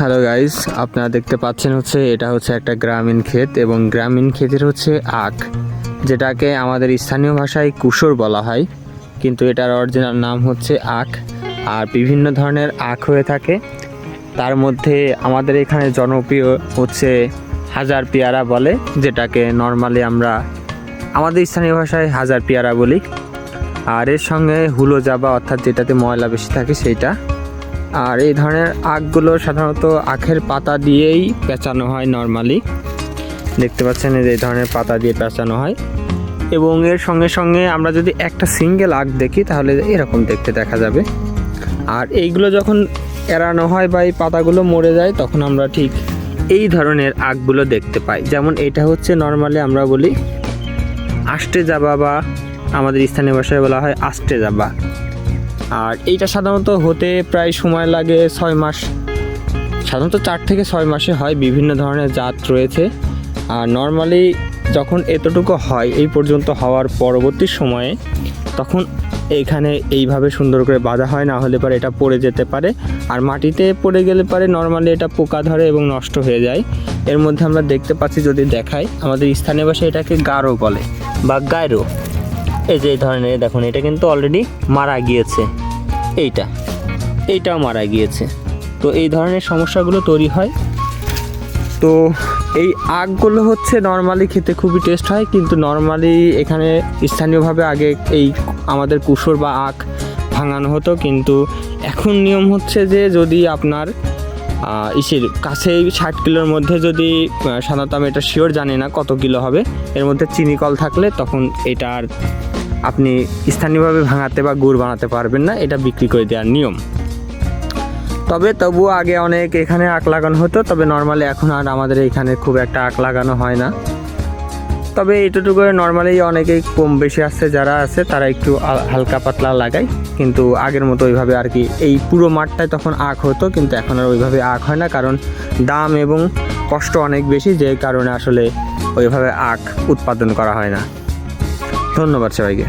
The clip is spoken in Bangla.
হ্যালো গাইস আপনারা দেখতে পাচ্ছেন হচ্ছে এটা হচ্ছে একটা গ্রামীণ ক্ষেত এবং গ্রামীণ ক্ষেতের হচ্ছে আখ, যেটাকে আমাদের স্থানীয় ভাষায় কুশর বলা হয়। কিন্তু এটার অরিজিনাল নাম হচ্ছে আখ আর বিভিন্ন ধরনের আখ হয়ে থাকে। তার মধ্যে আমাদের এখানে জনপ্রিয় হচ্ছে হাজার পেয়ারা বলে, যেটাকে নর্মালি আমরা আমাদের স্থানীয় ভাষায় হাজার পেয়ারা বলি। আর এর সঙ্গে হুলো জাবা অর্থাৎ যেটাতে ময়লা বেশি থাকে, সেইটা আর এই ধরনের আখগুলো সাধারণত আখের পাতা দিয়েই পেঁচানো হয় নর্মালি দেখতে পাচ্ছেন এই ধরনের পাতা দিয়ে পেঁচানো হয়। এবং এর সঙ্গে সঙ্গে আমরা যদি একটা সিঙ্গেল আখ দেখি, তাহলে এরকম দেখতে দেখা যাবে। আর এইগুলো যখন এড়ানো হয় বা এই পাতাগুলো মরে যায়, তখন আমরা ঠিক এই ধরনের আখগুলো দেখতে পাই। যেমন এটা হচ্ছে নর্মালি আমরা বলি আষ্টে যাবা বা আমাদের স্থানীয় ভাষায় বলা হয় আষ্টে যাবা। আর এইটা সাধারণত হতে প্রায় সময় লাগে ছয় মাস। সাধারণত চার থেকে ছয় মাসে হয়, বিভিন্ন ধরনের জাত রয়েছে। আর নর্মালি যখন এতটুকু হয়, এই পর্যন্ত হওয়ার পরবর্তী সময়ে, তখন এইখানে এইভাবে সুন্দর করে বাঁধা হয়, না হলে পরে এটা পড়ে যেতে পারে। আর মাটিতে পড়ে গেলে পারে নর্মালি এটা পোকা ধরে এবং নষ্ট হয়ে যায়। এর মধ্যে আমরা দেখতে পাচ্ছি, যদি দেখাই, আমাদের স্থানীয় ভাষায় এটাকে গারো বলে বা গায়রো। এই যে এই ধরনের দেখুন, এটা কিন্তু অলরেডি মারা গিয়েছে। এইটা, এইটাও মারা গিয়েছে। তো এই ধরনের সমস্যাগুলো তৈরি হয়। তো এই আখগুলো হচ্ছে নর্মালি খেতে খুবই টেস্ট হয়, কিন্তু নর্মালি এখানে স্থানীয়ভাবে আগে এই আমাদের কুসুর বা আখ ভাঙানো হতো, কিন্তু এখন নিয়ম হচ্ছে যে যদি আপনার ইসের কাছেই ষাট কিলোর মধ্যে যদি সাধারণত আমি এটা শিওর জানি না কত কিলো হবে, এর মধ্যে চিনি কল থাকলে তখন এটা আর আপনি স্থানীয়ভাবে ভাঙাতে বা গুড় বানাতে পারবেন না, এটা বিক্রি করে দেওয়ার নিয়ম। তবে তবুও আগে অনেক এখানে আখ লাগানো হতো, তবে নর্মালি এখন আর আমাদের এখানে খুব একটা আখ লাগানো হয় না। তবে এটুটুকু নর্মালি অনেকেই কম বেশি আসছে যারা আছে তারা একটু হালকা পাতলা লাগায়। কিন্তু আগের মতো ওইভাবে আর কি, এই পুরো মাঠটায় তখন আখ হতো, কিন্তু এখন আর ওইভাবে আখ হয় না। কারণ দাম এবং কষ্ট অনেক বেশি, যে কারণে আসলে ওইভাবে আখ উৎপাদন করা হয় না। ধন্যবাদ সবাইকে।